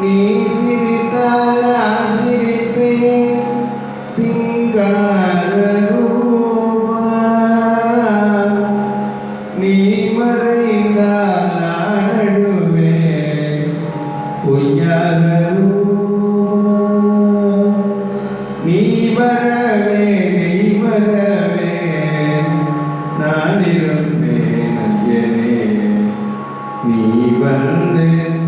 நீ சிரித்தால் சிரிப்பேன் சிங்கார நீ மறைந்தால் நான் நடுவேன் பொய்யார நீ வரவே நீ வரவே நான் இருப்பேன் ஐயனே நீ வந்தேன்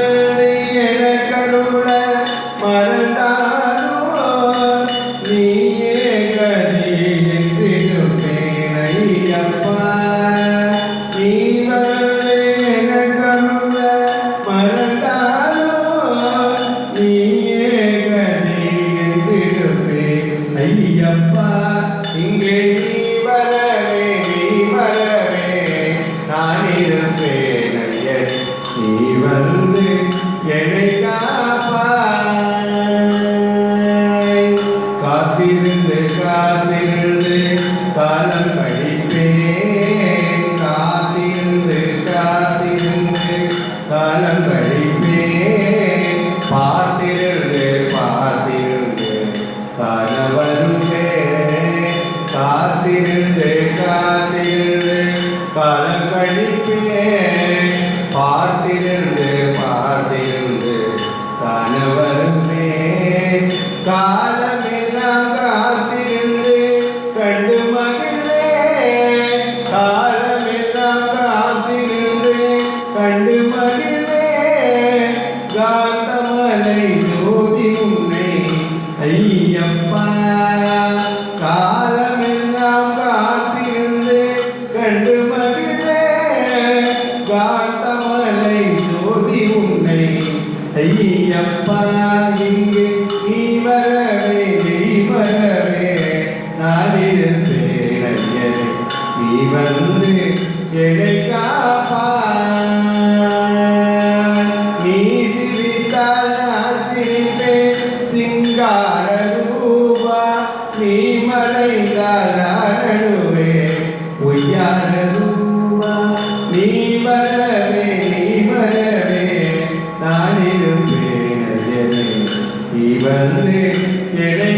மறந்தாடி என கருண மறந்தாடி என்னை காப்பாய் காத்திருந்து காத்திருந்து காலம் கழிப்பேன். காத்திருந்து காத்திருந்து காலம் கழிப்பேன். பார்த்திருந்து பார்த்திருந்து கணவருந்தே காத்திருந்து காத்திருந்து காலம் ஐயப்பா இங்கு நீ வரவே நீ வரவே. நான் இருப்பேன் ஐயரே நீ வந்து என்னை காப்பா. நீ பொய்யான வந்தே என